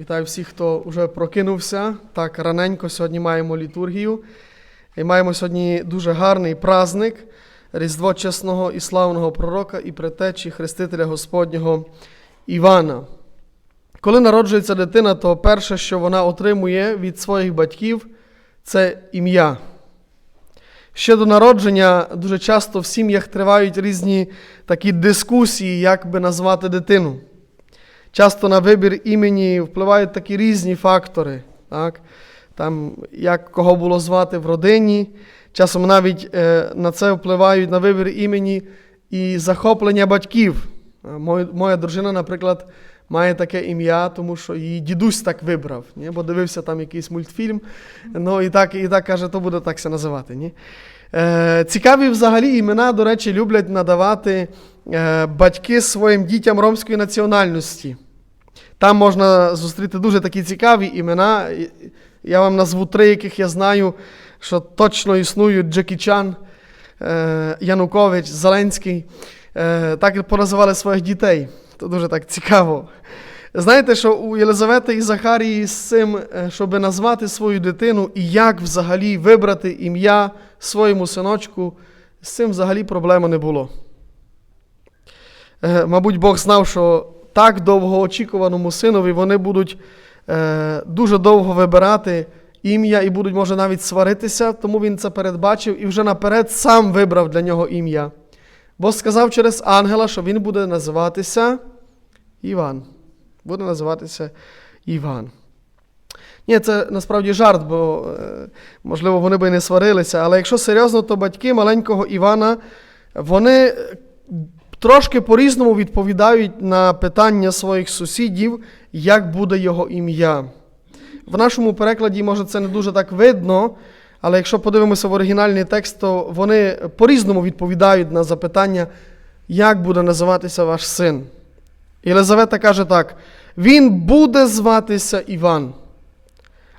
Вітаю всіх, хто вже прокинувся. Так, раненько сьогодні маємо літургію. І маємо сьогодні дуже гарний праздник Різдво чесного і славного пророка і предтечі Хрестителя Господнього Івана. Коли народжується дитина, то перше, що вона отримує від своїх батьків, це ім'я. Ще до народження дуже часто в сім'ях тривають різні такі дискусії, як би назвати дитину. Часто на вибір імені впливають такі різні фактори. Так? Там, як кого було звати в родині, часом навіть е, на це впливають на вибір імені і захоплення батьків. Е, Моя, моя дружина, наприклад, має таке ім'я, тому що її дідусь так вибрав, ні? бо дивився там якийсь мультфільм, ну і так, і так каже, то буде так се називати. Ні? Е, цікаві взагалі імена, до речі, люблять надавати е, батьки своїм дітям ромської національності. Там можна зустріти дуже такі цікаві імена. Я вам назву три, яких я знаю, що точно існують: Джекі Чан, е, Янукович, Зеленський. Е, Так і поназивали своїх дітей. Це дуже так цікаво. Знаєте, що у Єлизавети і Захарії з цим, щоб назвати свою дитину і як взагалі вибрати ім'я своєму синочку, з цим взагалі проблеми не було. Е, Мабуть, Бог знав, що так довгоочікуваному синові вони будуть е, дуже довго вибирати ім'я і будуть, може, навіть сваритися, тому він це передбачив і вже наперед сам вибрав для нього ім'я. Бо сказав через ангела, що він буде називатися Іван. Буде називатися Іван. Ні, це насправді жарт, бо, е, можливо, вони би і не сварилися, але якщо серйозно, то батьки маленького Івана, вони трошки по-різному відповідають на питання своїх сусідів, як буде його ім'я. В нашому перекладі, може, це не дуже так видно, але якщо подивимося в оригінальний текст, то вони по-різному відповідають на запитання, як буде називатися ваш син. Єлизавета каже так: він буде зватися Іван.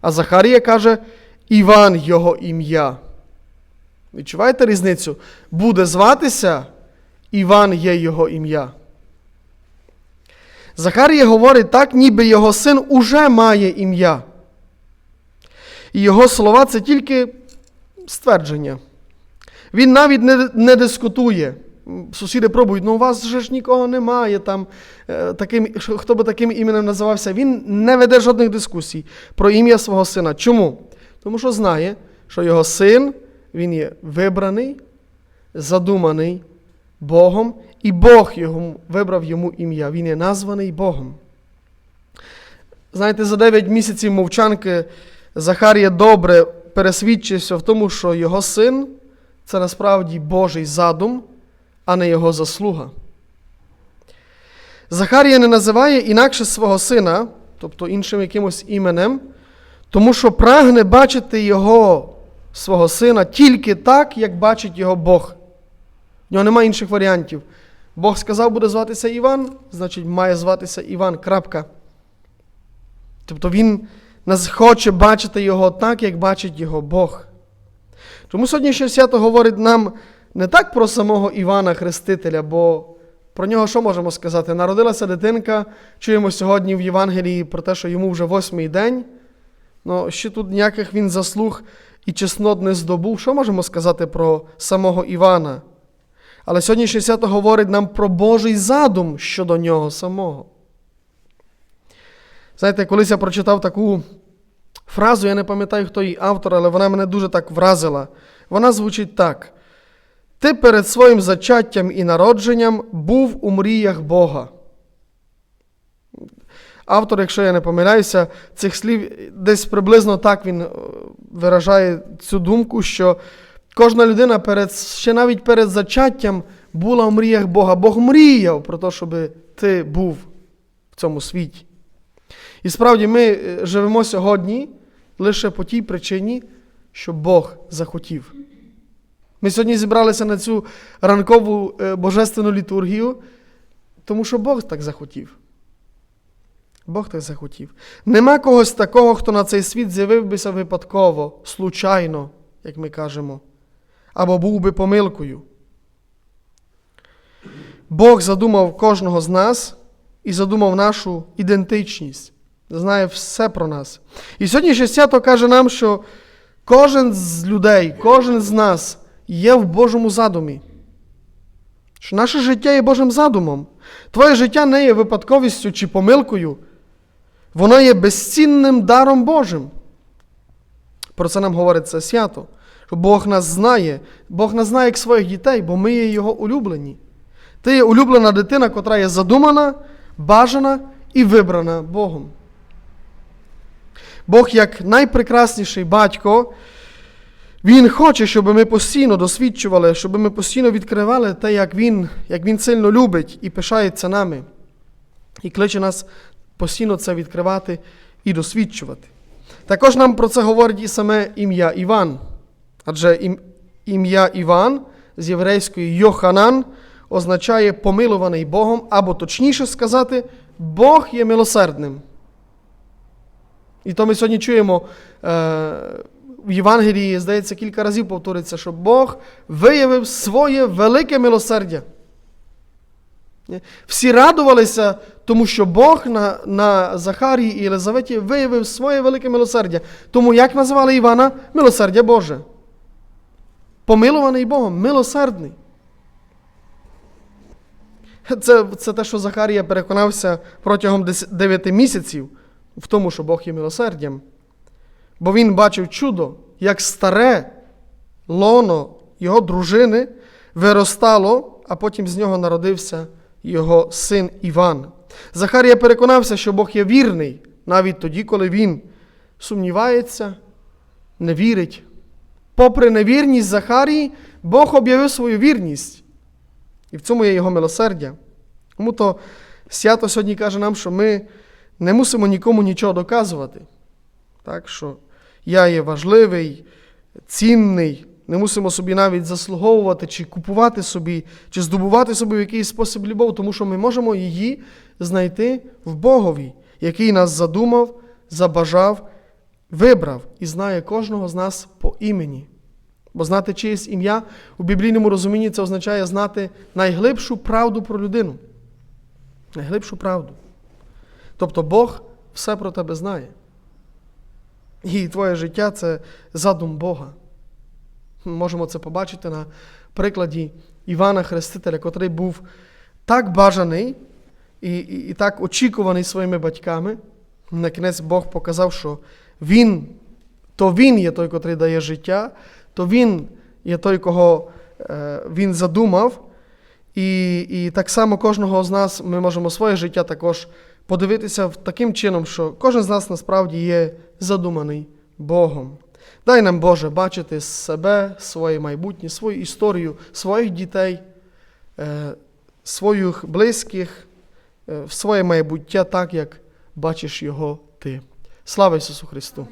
А Захарія каже, Іван його ім'я. Відчуваєте різницю? Буде зватися, Іван є його ім'я. Захарія говорить так, ніби його син уже має ім'я. І його слова це тільки ствердження. Він навіть не, не дискутує. Сусіди пробують, ну у вас же ж нікого немає, там, е, таким, хто би таким іменем називався. Він не веде жодних дискусій про ім'я свого сина. Чому? Тому що знає, що його син, він є вибраний, задуманий Богом, і Бог його, вибрав йому ім'я. Він є названий Богом. Знаєте, за 9 місяців мовчанки Захарія добре пересвідчився в тому, що його син це насправді Божий задум, а не його заслуга. Захарія не називає інакше свого сина, тобто іншим якимось іменем, тому що прагне бачити його, свого сина, тільки так, як бачить його Бог. В нього немає інших варіантів. Бог сказав, буде зватися Іван, значить, має зватися Іван. Крапка. Тобто він нас хоче бачити його так, як бачить його Бог. Тому сьогоднішнє свято говорить нам не так про самого Івана Хрестителя, бо про нього що можемо сказати? Народилася дитинка, чуємо сьогодні в Євангелії про те, що йому вже восьмий день. Ну, ще тут ніяких він заслуг і чеснот не здобув. Що можемо сказати про самого Івана? Але сьогоднішнє свято говорить нам про Божий задум щодо нього самого. Знаєте, колись я прочитав таку фразу, я не пам'ятаю, хто її автор, але вона мене дуже так вразила. Вона звучить так: Ти перед своїм зачаттям і народженням був у мріях Бога. Автор, якщо я не помиляюся, цих слів десь приблизно так він е, виражає цю думку, що кожна людина перед, ще навіть перед зачаттям була в мріях Бога. Бог мріяв про те, щоб ти був в цьому світі. І справді ми е, живемо сьогодні лише по тій причині, що Бог захотів. Ми сьогодні зібралися на цю ранкову е, божественну літургію, тому що Бог так захотів. Бог так захотів. Нема когось такого, хто на цей світ з'явив бися випадково, случайно, як ми кажемо, або був би помилкою. Бог задумав кожного з нас і задумав нашу ідентичність. знає все про нас. І сьогоднішнє свято каже нам, що кожен з людей, кожен з нас є в Божому задумі. Що наше життя є Божим задумом. Твоє життя не є випадковістю чи помилкою. Воно є безцінним даром Божим. Про це нам говорить це свято. Бог нас знає, Бог нас знає як своїх дітей, бо ми є Його улюблені. Ти є улюблена дитина, котра є задумана, бажана і вибрана Богом. Бог, як найпрекрасніший батько, Він хоче, щоб ми постійно досвідчували, щоб ми постійно відкривали те, як Він, як він сильно любить і пишається нами. І кличе нас постійно це відкривати і досвідчувати. Також нам про це говорить і саме ім'я Іван. Адже ім'я Іван з єврейської Йоханан означає помилуваний Богом, або точніше сказати, Бог є милосердним. І то ми сьогодні чуємо е, в Євангелії, здається, кілька разів повториться, що Бог виявив своє велике милосердя. Всі радувалися, тому що Бог на, на Захарії і Єлизаветі виявив своє велике милосердя. Тому як називали Івана? Милосердя Боже. Помилуваний Богом, милосердний. Це, це те, що Захарія переконався протягом 9 місяців в тому, що Бог є милосердям. Бо він бачив чудо, як старе лоно його дружини виростало, а потім з нього народився його син Іван. Захарія переконався, що Бог є вірний навіть тоді, коли він сумнівається, не вірить. Попри невірність Захарії, Бог об'явив свою вірність. І в цьому є його милосердя. Тому то свято сьогодні каже нам, що ми не мусимо нікому нічого доказувати. Так, що я є важливий, цінний, не мусимо собі навіть заслуговувати, чи купувати собі, чи здобувати собі в якийсь спосіб любов, тому що ми можемо її знайти в Богові, який нас задумав, забажав, вибрав і знає кожного з нас по імені. Бо знати чиєсь ім'я у біблійному розумінні це означає знати найглибшу правду про людину. Найглибшу правду. Тобто Бог все про тебе знає. І твоє життя це задум Бога. Ми можемо це побачити на прикладі Івана Хрестителя, котрий був так бажаний і, і, і так очікуваний своїми батьками. На кінець Бог показав, що Він, то Він є той, котрий дає життя, то Він є той, кого е, Він задумав. І, і так само кожного з нас ми можемо своє життя також подивитися таким чином, що кожен з нас насправді є задуманий Богом. Дай нам, Боже, бачити себе, своє майбутнє, свою історію, своїх дітей, е, своїх близьких, е, своє майбуття так, як бачиш його ти. Слава Ісусу Христу!